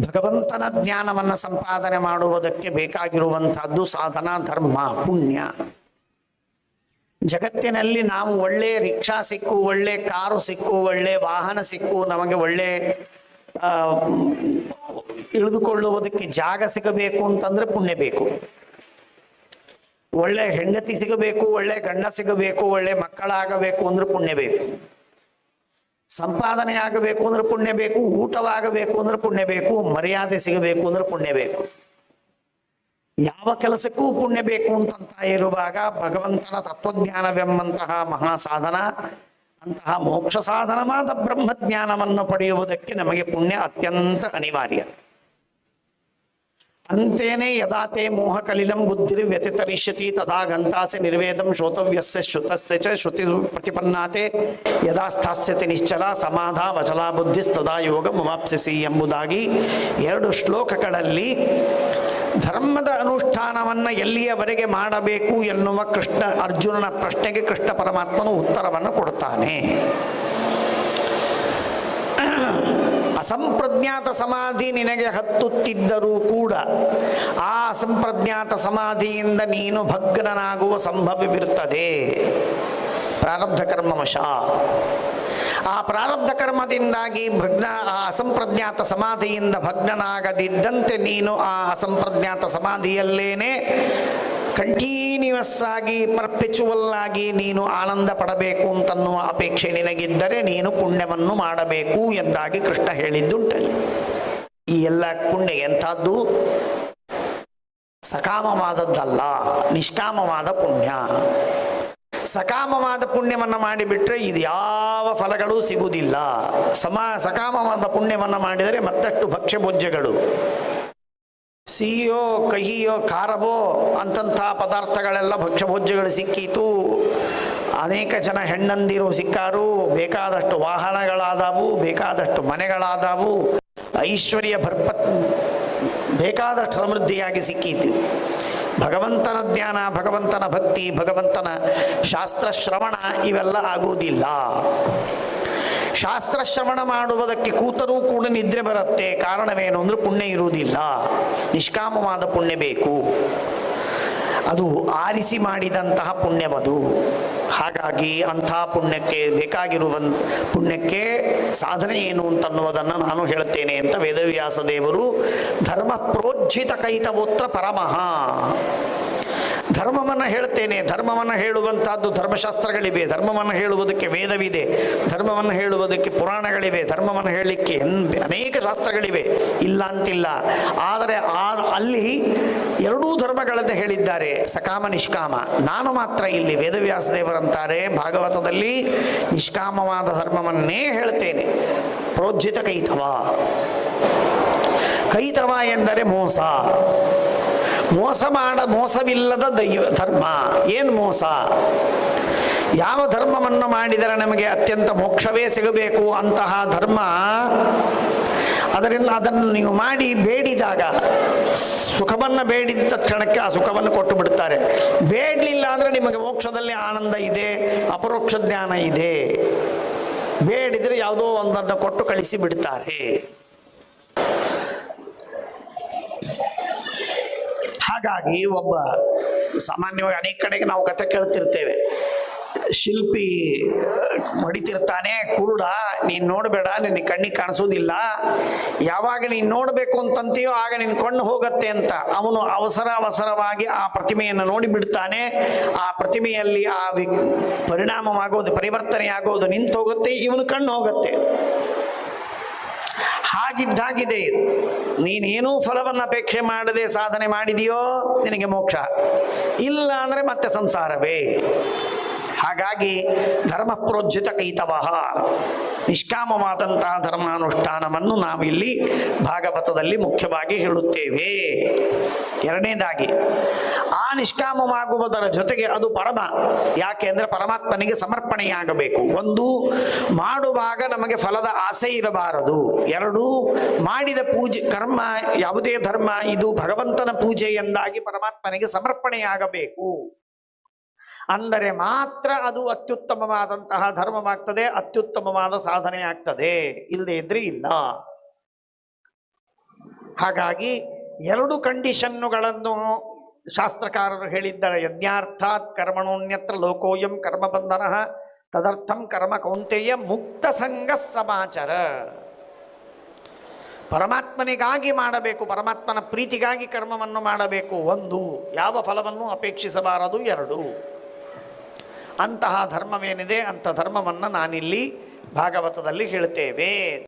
ಭಗವಂತನ ಜ್ಞಾನವನ್ನು ಸಂಪಾದನೆ ಮಾಡುವುದಕ್ಕೆ ಬೇಕಾಗಿರುವಂತಹದ್ದು ಸಾಧನ, ಧರ್ಮ, ಪುಣ್ಯ. ಜಗತ್ತಿನಲ್ಲಿ ನಾವು ಒಳ್ಳೆ ರಿಕ್ಷಾ ಸಿಕ್ಕು, ಒಳ್ಳೆ ಕಾರು ಸಿಕ್ಕು, ಒಳ್ಳೆ ವಾಹನ ಸಿಕ್ಕು, ನಮಗೆ ಒಳ್ಳೆ ಇಳಿದುಕೊಳ್ಳುವುದಕ್ಕೆ ಜಾಗ ಸಿಗಬೇಕು ಅಂತಂದ್ರೆ ಪುಣ್ಯ ಬೇಕು. ಒಳ್ಳೆ ಹೆಂಡತಿ ಸಿಗಬೇಕು, ಒಳ್ಳೆ ಗಂಡ ಸಿಗಬೇಕು, ಒಳ್ಳೆ ಮಕ್ಕಳಾಗಬೇಕು ಅಂದ್ರೆ ಪುಣ್ಯ ಬೇಕು. ಸಂಪಾದನೆ ಆಗಬೇಕು ಅಂದ್ರೆ ಪುಣ್ಯ ಬೇಕು, ಊಟವಾಗಬೇಕು ಅಂದ್ರೆ ಪುಣ್ಯ ಬೇಕು, ಮರ್ಯಾದೆ ಸಿಗಬೇಕು ಅಂದ್ರೆ ಪುಣ್ಯ ಬೇಕು. ಯಾವ ಕೆಲಸಕ್ಕೂ ಪುಣ್ಯ ಬೇಕು ಅಂತಂತ ಇರುವಾಗ ಭಗವಂತನ ತತ್ವಜ್ಞಾನವೆಂಬಂತಹ ಮಹಾ ಸಾಧನ ಅಂತಹ ಮೋಕ್ಷ ಸಾಧನವಾದ ಬ್ರಹ್ಮಜ್ಞಾನವನ್ನು ಪಡೆಯುವುದಕ್ಕೆ ನಮಗೆ ಪುಣ್ಯ ಅತ್ಯಂತ ಅನಿವಾರ್ಯ. ಅಂತೇನೆ ಯದಾತೆ ಮೋಹ ಕಲಿಲಂ ಬುದ್ಧಿ ವ್ಯತಿತರಿಷ್ಯತಿ ತದಾ ಗಂತಾಸೆ ನಿರ್ವೇದಂ ಶ್ರೋತವ್ಯಸ್ಯ ಶ್ರುತಸ್ಯ ಚ ಶ್ರುತಿ ಪ್ರತಿಪನ್ನಾತೆ ಯದಾ ಸ್ಥಾಸ್ಯತೆ ನಿಶ್ಚಲ ಸಮಾಧ ವಚಲ ಬುದ್ಧಿ ತದಾ ಯೋಗ ಮಮಾಪ್ಸಿಸಿ ಎಂಬುದಾಗಿ ಎರಡು ಶ್ಲೋಕಗಳಲ್ಲಿ ಧರ್ಮದ ಅನುಷ್ಠಾನವನ್ನು ಎಲ್ಲಿಯವರೆಗೆ ಮಾಡಬೇಕು ಎನ್ನುವ ಕೃಷ್ಣ ಅರ್ಜುನನ ಪ್ರಶ್ನೆಗೆ ಕೃಷ್ಣ ಪರಮಾತ್ಮನು ಉತ್ತರವನ್ನು ಕೊಡ್ತಾನೆ ಅಸಂಪ್ರಜ್ಞಾತ ಸಮಾಧಿ ನಿನಗೆ ಹತ್ತುತ್ತಿದ್ದರೂ ಕೂಡ ಆ ಅಸಂಪ್ರಜ್ಞಾತ ಸಮಾಧಿಯಿಂದ ನೀನು ಭಗ್ನನಾಗುವ ಸಂಭವವಿರುತ್ತದೆ. ಪ್ರಾರಬ್ಧ ಕರ್ಮವಶ ಆ ಪ್ರಾರಬ್ಧ ಕರ್ಮದಿಂದಾಗಿ ಭಗ್ನ, ಆ ಅಸಂಪ್ರಜ್ಞಾತ ಸಮಾಧಿಯಿಂದ ಭಗ್ನನಾಗದಿದ್ದಂತೆ ನೀನು ಆ ಅಸಂಪ್ರಜ್ಞಾತ ಸಮಾಧಿಯಲ್ಲೇನೆ ಕಂಟಿನ್ಯೂಯಸ್ ಆಗಿ ಪರ್ಪೆಚುವಲ್ ಆಗಿ ನೀನು ಆನಂದ ಪಡಬೇಕು ಅಂತನ್ನುವ ಅಪೇಕ್ಷೆ ನಿನಗಿದ್ದರೆ ನೀನು ಪುಣ್ಯವನ್ನು ಮಾಡಬೇಕು ಎಂದಾಗಿ ಕೃಷ್ಣ ಹೇಳಿದ್ದುಂಟಲ್ಲಿ. ಈ ಎಲ್ಲ ಪುಣ್ಯ ಎಂಥದ್ದು? ಸಕಾಮವಾದದ್ದಲ್ಲ, ನಿಷ್ಕಾಮವಾದ ಪುಣ್ಯ. ಸಕಾಮವಾದ ಪುಣ್ಯವನ್ನು ಮಾಡಿಬಿಟ್ರೆ ಇದು ಯಾವ ಫಲಗಳು ಸಿಗುವುದಿಲ್ಲ. ಸಮ, ಸಕಾಮವಾದ ಪುಣ್ಯವನ್ನು ಮಾಡಿದರೆ ಮತ್ತಷ್ಟು ಭಕ್ಷ್ಯ ಭೋಜ್ಯಗಳು ಸಿಹಿಯೋ, ಕಹಿಯೋ, ಖಾರವೋ ಅಂತಂಥ ಪದಾರ್ಥಗಳೆಲ್ಲ ಭಕ್ಷ್ಯಭೋಜ್ಯಗಳು ಸಿಕ್ಕಿತು. ಅನೇಕ ಜನ ಹೆಣ್ಣಂದಿರು ಸಿಕ್ಕಾರು. ಬೇಕಾದಷ್ಟು ವಾಹನಗಳಾದವು, ಬೇಕಾದಷ್ಟು ಮನೆಗಳಾದವು. ಐಶ್ವರ್ಯ ಭರ್ಪ ಬೇಕಾದಷ್ಟು ಸಮೃದ್ಧಿಯಾಗಿ ಸಿಕ್ಕಿತು. ಭಗವಂತನ ಜ್ಞಾನ, ಭಗವಂತನ ಭಕ್ತಿ, ಭಗವಂತನ ಶಾಸ್ತ್ರ ಶ್ರವಣ ಇವೆಲ್ಲ ಆಗುವುದಿಲ್ಲ. ಶಾಸ್ತ್ರ ಶ್ರವಣ ಮಾಡುವುದಕ್ಕೆ ಕೂತರೂ ಕೂಡ ನಿದ್ರೆ ಬರುತ್ತೆ. ಕಾರಣವೇನು ಅಂದ್ರೆ ಪುಣ್ಯ ಇರುವುದಿಲ್ಲ. ನಿಷ್ಕಾಮವಾದ ಪುಣ್ಯ ಬೇಕು. ಅದು ಆರಿಸಿ ಮಾಡಿದಂತಹ ಪುಣ್ಯವದು. ಹಾಗಾಗಿ ಅಂಥ ಪುಣ್ಯಕ್ಕೆ ಬೇಕಾಗಿರುವ ಪುಣ್ಯಕ್ಕೆ ಸಾಧನೆ ಏನು ಅಂತನ್ನುವುದನ್ನು ನಾನು ಹೇಳುತ್ತೇನೆ ಅಂತ ವೇದವ್ಯಾಸ ದೇವರು ಧರ್ಮ ಪ್ರೋಜ್ಜಿತ ಕೈತವೋತ್ರ ಪರಮಃ. ಧರ್ಮವನ್ನು ಹೇಳ್ತೇನೆ ಧರ್ಮವನ್ನು ಹೇಳುವಂಥದ್ದು ಧರ್ಮಶಾಸ್ತ್ರಗಳಿವೆ. ಧರ್ಮವನ್ನು ಹೇಳುವುದಕ್ಕೆ ವೇದವಿದೆ. ಧರ್ಮವನ್ನು ಹೇಳುವುದಕ್ಕೆ ಪುರಾಣಗಳಿವೆ. ಧರ್ಮವನ್ನು ಹೇಳಲಿಕ್ಕೆ ಅನೇಕ ಶಾಸ್ತ್ರಗಳಿವೆ. ಇಲ್ಲ ಅಂತಿಲ್ಲ. ಆದರೆ ಆ ಅಲ್ಲಿ ಎರಡೂ ಧರ್ಮಗಳನ್ನು ಹೇಳಿದ್ದಾರೆ. ಸಕಾಮ ನಿಷ್ಕಾಮ. ನಾನು ಮಾತ್ರ ಇಲ್ಲಿ ವೇದವ್ಯಾಸ ದೇವರಂತಾರೆ. ಭಾಗವತದಲ್ಲಿ ನಿಷ್ಕಾಮವಾದ ಧರ್ಮವನ್ನೇ ಹೇಳ್ತೇನೆ. ಪ್ರೋಜ್ಜಿತ ಕೈತವ. ಕೈತವ ಎಂದರೆ ಮೋಸ. ಮೋಸ ಮಾಡ ಮೋಸವಿಲ್ಲದ ದೈವ ಧರ್ಮ. ಏನು ಮೋಸ? ಯಾವ ಧರ್ಮವನ್ನು ಮಾಡಿದರೆ ನಮಗೆ ಅತ್ಯಂತ ಮೋಕ್ಷವೇ ಸಿಗಬೇಕು ಅಂತಹ ಧರ್ಮ? ಅದರಿಂದ ಅದನ್ನು ನೀವು ಮಾಡಿ ಬೇಡಿದಾಗ, ಸುಖವನ್ನು ಬೇಡಿದ ತಕ್ಷಣಕ್ಕೆ ಆ ಸುಖವನ್ನು ಕೊಟ್ಟು ಬಿಡುತ್ತಾರೆ ಬೇಡಲಿಲ್ಲ ಅಂದರೆ ನಿಮಗೆ ಮೋಕ್ಷದಲ್ಲಿ ಆನಂದ ಇದೆ, ಅಪರೋಕ್ಷ ಜ್ಞಾನ ಇದೆ. ಬೇಡಿದರೆ ಯಾವುದೋ ಒಂದನ್ನು ಕೊಟ್ಟು ಕಳಿಸಿ ಬಿಡ್ತಾರೆ. ಹಾಗಾಗಿ ಒಬ್ಬ ಸಾಮಾನ್ಯವಾಗಿ ಅನೇಕ ಕಡೆಗೆ ನಾವು ಕಥೆ ಕೇಳ್ತಿರ್ತೇವೆ. ಶಿಲ್ಪಿ ಮಡಿತಿರ್ತಾನೆ ಕುರುಡ, ನೀನು ನೋಡಬೇಡ, ನಿನ್ನ ಕಣ್ಣಿಗೆ ಕಾಣಿಸೋದಿಲ್ಲ. ಯಾವಾಗ ನೀನು ನೋಡಬೇಕು ಅಂತಂತೀಯೋ ಆಗ ನಿನ್ನ ಕಣ್ಣು ಹೋಗತ್ತೆ ಅಂತ. ಅವನು ಅವಸರ ಅವಸರವಾಗಿ ಆ ಪ್ರತಿಮೆಯನ್ನು ನೋಡಿ ಬಿಡ್ತಾನೆ. ಆ ಪ್ರತಿಮೆಯಲ್ಲಿ ಆ ವಿ, ಪರಿಣಾಮವಾಗೋದು ಪರಿವರ್ತನೆ ಆಗೋದು ನಿಂತು ಹೋಗುತ್ತೆ ಇವನು ಕಣ್ಣು ಹೋಗುತ್ತೆ. ಹಾಗಿದ್ದಾಗಿದೆ ಇದು ನೀನೇನೂ ಫಲವನ್ನು ಅಪೇಕ್ಷೆ ಮಾಡದೆ ಸಾಧನೆ ಮಾಡಿದೆಯೋ? ನಿನಗೆ ಮೋಕ್ಷ. ಇಲ್ಲ ಅಂದರೆ ಮತ್ತೆ ಸಂಸಾರವೇ? ಹಾಗಾಗಿ ಧರ್ಮ ಪ್ರೋಜ್ಜಿತ ಕೈತವ ನಿಷ್ಕಾಮವಾದಂತಹ ಧರ್ಮಾನುಷ್ಠಾನವನ್ನು ನಾವು ಇಲ್ಲಿ ಭಾಗವತದಲ್ಲಿ ಮುಖ್ಯವಾಗಿ ಹೇಳುತ್ತೇವೆ. ಎರಡನೇದಾಗಿ, ಆ ನಿಷ್ಕಾಮವಾಗುವುದರ ಜೊತೆಗೆ ಅದು ಪರಮ. ಯಾಕೆ ಅಂದರೆ ಪರಮಾತ್ಮನಿಗೆ ಸಮರ್ಪಣೆಯಾಗಬೇಕು. ಒಂದು, ಮಾಡುವಾಗ ನಮಗೆ ಫಲದ ಆಸೆ ಇರಬಾರದು. ಎರಡು, ಮಾಡಿದ ಪೂಜೆ, ಕರ್ಮ, ಯಾವುದೇ ಧರ್ಮ, ಇದು ಭಗವಂತನ ಪೂಜೆ ಎಂದಾಗಿ ಪರಮಾತ್ಮನಿಗೆ ಸಮರ್ಪಣೆಯಾಗಬೇಕು. ಅಂದರೆ ಮಾತ್ರ ಅದು ಅತ್ಯುತ್ತಮವಾದಂತಹ ಧರ್ಮವಾಗ್ತದೆ, ಅತ್ಯುತ್ತಮವಾದ ಸಾಧನೆ ಆಗ್ತದೆ. ಇಲ್ಲದೆ ಇದ್ರೆ ಇಲ್ಲ. ಹಾಗಾಗಿ ಎರಡು ಕಂಡೀಷನ್ನುಗಳನ್ನು ಶಾಸ್ತ್ರಕಾರರು ಹೇಳಿದ್ದಾರೆ. ಯಜ್ಞಾರ್ಥಾತ್ ಕರ್ಮಣೋನ್ಯತ್ರ ಲೋಕೋಯಂ ಕರ್ಮಬಂಧನ, ತದರ್ಥಂ ಕರ್ಮ ಕೌಂತೆಯ ಮುಕ್ತ ಸಂಘ ಸಮಾಚಾರ. ಪರಮಾತ್ಮನಿಗಾಗಿ ಮಾಡಬೇಕು, ಪರಮಾತ್ಮನ ಪ್ರೀತಿಗಾಗಿ ಕರ್ಮವನ್ನು ಮಾಡಬೇಕು. ಒಂದು, ಯಾವ ಫಲವನ್ನು ಅಪೇಕ್ಷಿಸಬಾರದು? ಎರಡು. ಅಂತಹ ಧರ್ಮವೇನಿದೆ ಅಂಥ ಧರ್ಮವನ್ನು ನಾನಿಲ್ಲಿ ಭಾಗವತದಲ್ಲಿ ಹೇಳ್ತೇವೆ.